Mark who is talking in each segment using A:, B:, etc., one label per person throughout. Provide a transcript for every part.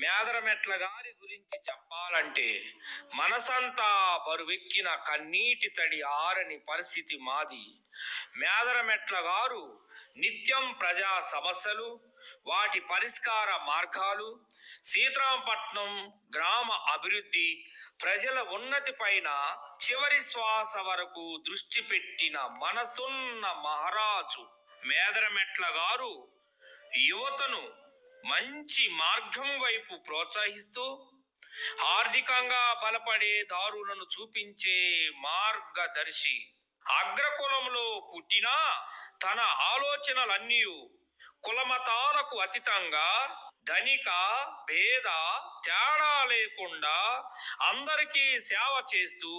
A: మేదరమెట్ల గారి గురించి చెప్పాలంటే మనసంతా బరువెక్కిన కన్నీటి తడి ఆరని పరిస్థితి మాది. మేదరమెట్ల గారు నిత్యం ప్రజా సమస్యలు వాటి పరిష్కార మార్గాలు సీతారాంపట్నం గ్రామ అభివృద్ధి ప్రజల ఉన్నతి పైన చివరి శ్వాస వరకు దృష్టి పెట్టిన మనసున్న మహారాజు మేదరమెట్ల గారు యువతను మంచి మార్గం వైపు ప్రోత్సహిస్తూ ఆర్థికంగా బలపడే దారులను చూపించే మార్గదర్శి. అగ్రకులంలో పుట్టిన తన ఆలోచనలన్నీ కులమతాలకు అతీతంగా ధనిక భేద తేడా లేకుండా అందరికీ సేవ చేస్తూ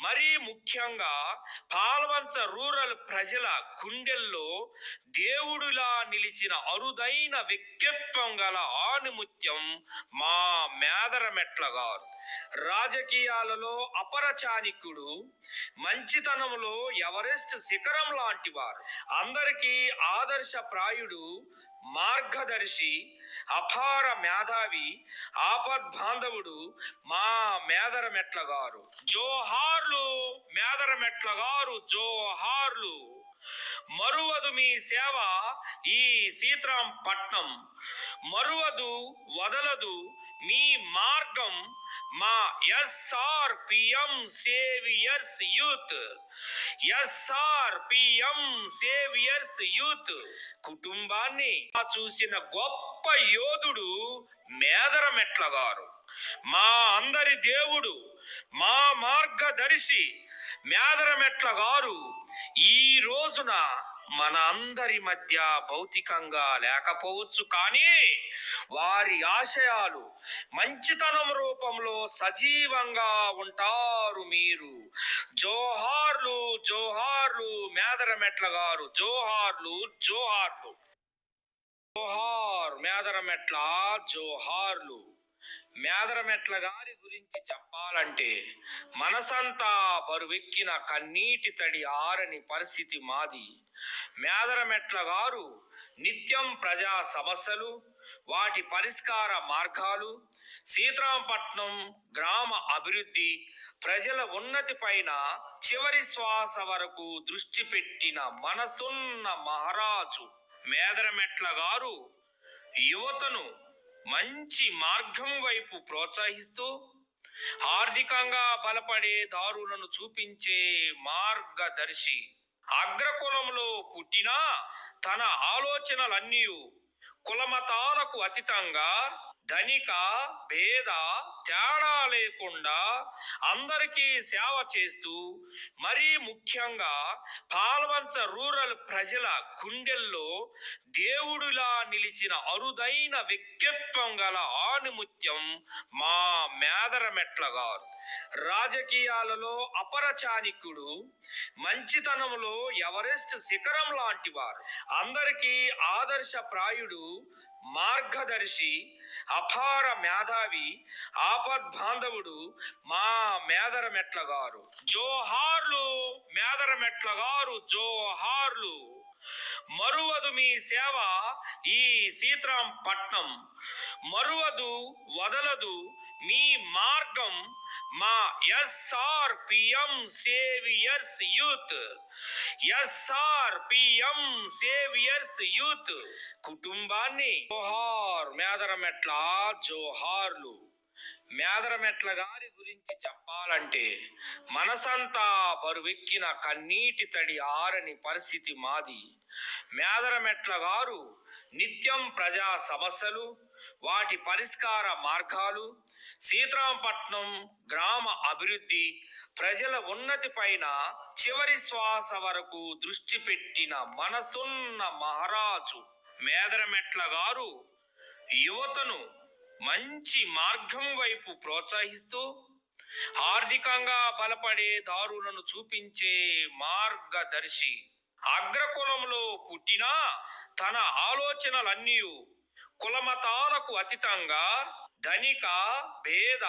A: మరీ ముఖ్యంగా పాల్వంచ రూరల్ ప్రజల గుండెల్లో దేవుడిలా నిలిచిన అరుదైన వ్యక్తిత్వం గల ఆనిముత్యం మా మేదరమెట్ల గారు. రాజకీయాలలో అపరచానికుడు మంచితనంలో ఎవరెస్ట్ శిఖరం లాంటి వారు. అందరికీ ఆదర్శప్రాయుడు మార్గదర్శి అపార మేధావి ఆపద్ బాంధవుడు మా మేదరమెట్ల గారు జోహార్లు మేదరమెట్ల గారు జోహార్లు. మరువదు మీ సేవ ఈ సీతారాం పట్నం. మరువదు వదలదు మీ మార్గం మా S R P M saviours youth. S R P M saviours youth. కుటుంబాన్ని చూసిన గొప్ప యోధుడు మేదరమెట్ల గారు. మా అందరి దేవుడు మా మార్గదర్శి మేదరమెట్ల గారు. ఈ రోజున మన అందరి మధ్య భౌతికంగా లేకపోవచ్చు కానీ వారి ఆశయాలు మంచితనం రూపంలో సజీవంగా ఉంటారు మీరు. జోహార్లు జోహార్లు మేదరమెట్ల గారు జోహార్లు జోహార్లు. జోహార్ మేదరమెట్ల జోహార్లు. మేదరమెట్ల గారి గురించి చెప్పాలంటే మనసంతా బరువెక్కిన కన్నీటి తడి ఆరని పరిస్థితి మాది. మేదరమెట్ల గారు నిత్యం ప్రజా సమస్యలు వాటి పరిష్కార మార్గాలు సీతారాంపట్నం గ్రామ అభివృద్ధి ప్రజల ఉన్నతి పైన చివరి శ్వాస వరకు దృష్టి పెట్టిన మనసున్న మహారాజు మేదరమెట్ల గారు యువతను మంచి మార్గం వైపు ప్రోత్సహిస్తూ ఆర్థికంగా బలపడే దారులను చూపించే మార్గదర్శి అగ్రకులంలో పుట్టిన తన ఆలోచనలన్నీ కులమతాలకు అతీతంగా ధనిక భేద తేడా లేకుండా అందరికీ సేవ చేస్తూ మరీ ముఖ్యంగా పాల్వంచ రూరల్ ప్రజల గుండెల్లో దేవుడిలా నిలిచిన అరుదైన వ్యక్తిత్వం గల ఆనిముత్యం మా మేదరమెట్ల గారు. రాజకీయాలలో అపరచానికుడు మంచితనంలో ఎవరెస్ట్ శిఖరం లాంటి వారు. అందరికీ ఆదర్శప్రాయుడు మార్గదర్శి అపార మేధావి ఆపద్ బాంధవుడు మా మేదరమెట్ల గారు జోహార్లు మేదరమెట్ల గారు జోహార్లు. మరువదు మీ సేవ ఈ సీతరాం పట్నం. మరువదు వదలదు మీ మార్గం మా S R P M saviours youth. S R P M saviours youth. కుటుంబాన్ని జోహార్ మేదరమెట్ల జోహార్లు. మేదరమెట్ల గారి గురించి చెప్పాలంటే మనసంతా బరువెక్కిన కన్నీటి తడి ఆరని పరిస్థితి మాది. మేదరమెట్ల గారు నిత్యం ప్రజా సమస్యలు వాటి పరిష్కార మార్గాలు సీతారాంపట్నం గ్రామ అభివృద్ధి ప్రజల ఉన్నతి పైన చివరి శ్వాస వరకు దృష్టి పెట్టిన మనసున్న మహారాజు మేదరమెట్ల గారు యువతను మంచి మార్గం వైపు ప్రోత్సహిస్తూ ఆర్థికంగా బలపడే దారులను చూపించే మార్గదర్శి. అగ్రకులంలో పుట్టిన తన ఆలోచనలన్నీ కులమతాలకు అతీతంగా ధనిక భేద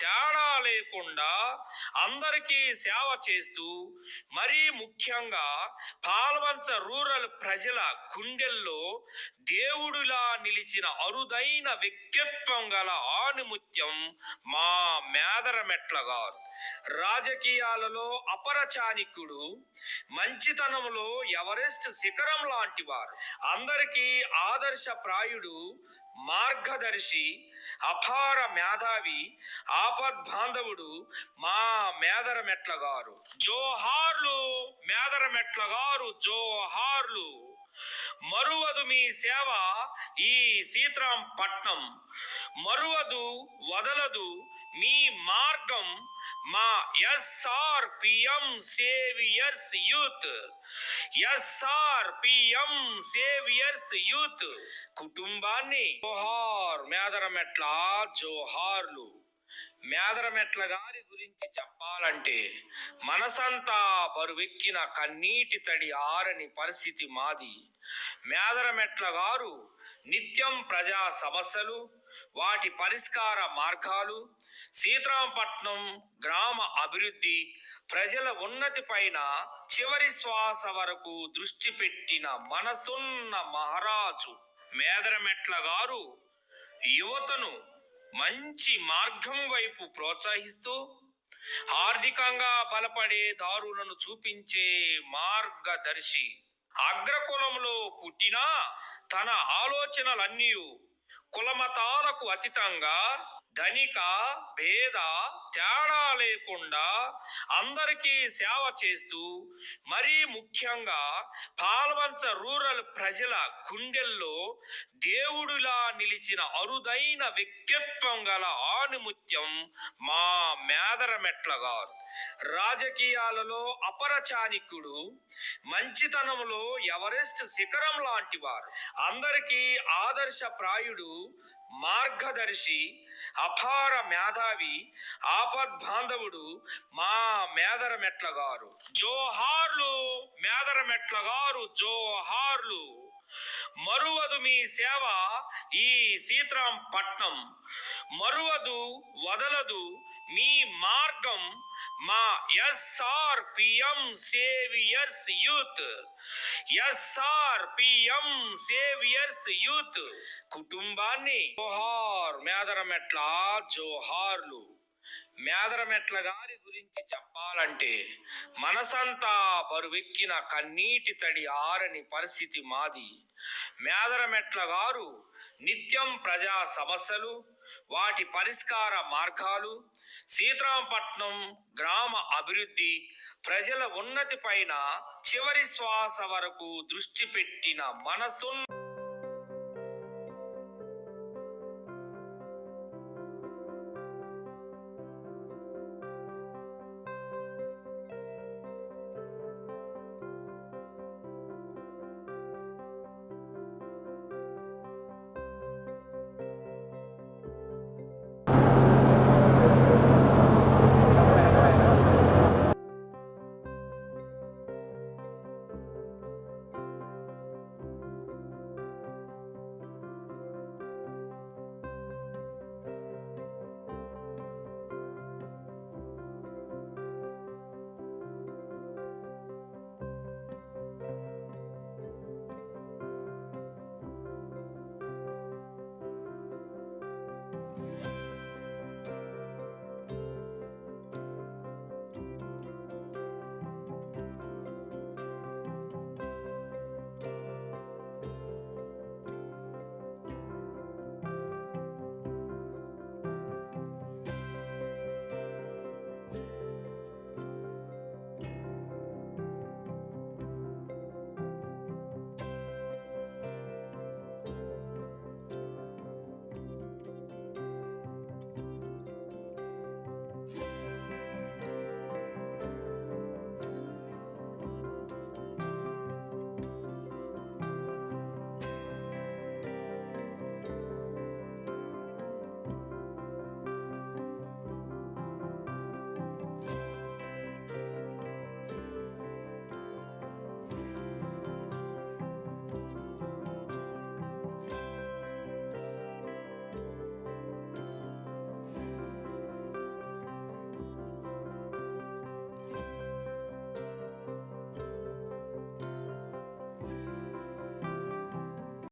A: తేడా లేకుండా అందరికీ సేవ చేస్తూ మరీ ముఖ్యంగా పాల్వంచ రూరల్ ప్రజల గుండెల్లో దేవుడిలా నిలిచిన అరుదైన వ్యక్తిత్వం గల ఆనిముత్యం మా మేదరమెట్ల గారు. రాజకీయాలలో అపరచానికుడు మంచితనంలో ఎవరెస్ట్ శిఖరం లాంటి వారు. అందరికీ ఆదర్శప్రాయుడు మార్గదర్శి అపార మేధావి ఆ బాంధవుడు మా మేదరమెట్ల గారు. జోహార్లు మేదరమెట్ల గారు జోహార్లు. మరువదు మీ సేవ ఈ సీతారాం పట్నం మరువదు వదలదు మీ మార్గం మా S R P M saviours youth. S R P M saviours youth. కుటుంబాన్ని జోహార్ మేదరమెట్ల జోహార్లు. మేదరమెట్ల గారి గురించి చెప్పాలంటే మనసంతా బరువెక్కిన కన్నీటి తడి ఆరని పరిస్థితి మాది. మేదరమెట్ల గారు నిత్యం ప్రజా సమస్యలు వాటి పరిష్కార మార్గాలు సీతారాంపట్నం గ్రామ అభివృద్ధి ప్రజల ఉన్నతి పైన చివరి శ్వాస వరకు దృష్టి పెట్టిన మనసున్న మహారాజు మేదరమెట్ల గారు యువతను మంచి మార్గం వైపు ప్రోత్సహిస్తూ ఆర్థికంగా బలపడే దారులను చూపించే మార్గదర్శి అగ్రకులంలో పుట్టినా తన ఆలోచనలన్నీ కులమతాలకు అతీతంగా ధనిక భేద తేడా లేకుండా అందరికీ సేవ చేస్తూ మరీ ముఖ్యంగా పాల్వంచ రూరల్ ప్రజల గుండెల్లో దేవుడిలా నిలిచిన అరుదైన వ్యక్తిత్వం గల ఆనిముత్యం మా మేదరమెట్ల గారు. రాజకీయాలలో అపరచానికుడు మంచితనంలో ఎవరెస్ట్ శిఖరం లాంటి వారు. అందరికీ ఆదర్శప్రాయుడు మార్గదర్శి అపార మేధావి ఆపద్ బాంధవుడు మా మేదరమెట్ల గారు జోహార్లు మేదర గారు జోహార్లు. మరువదు మీ సేవ ఈ సీతరాం పట్నం. మరువదు వదలదు మీ మార్గం మా SR PM saviours youth. SR PM saviours youth. కుటుంబాన్ని జోహార్ మేదరమెట్ల జోహార్లు. మేదరమెట్ల గారి గురించి చెప్పాలంటే మనసంతా బరువెక్కిన కన్నీటి తడి ఆరని పరిస్థితి మాది. మేదరమెట్ల గారు నిత్యం ప్రజా సమస్యలు వాటి పరిష్కార మార్గాలు సీతారాంపట్నం గ్రామ అభివృద్ధి ప్రజల ఉన్నతి పైన చివరి శ్వాస వరకు దృష్టి పెట్టిన మనసున్న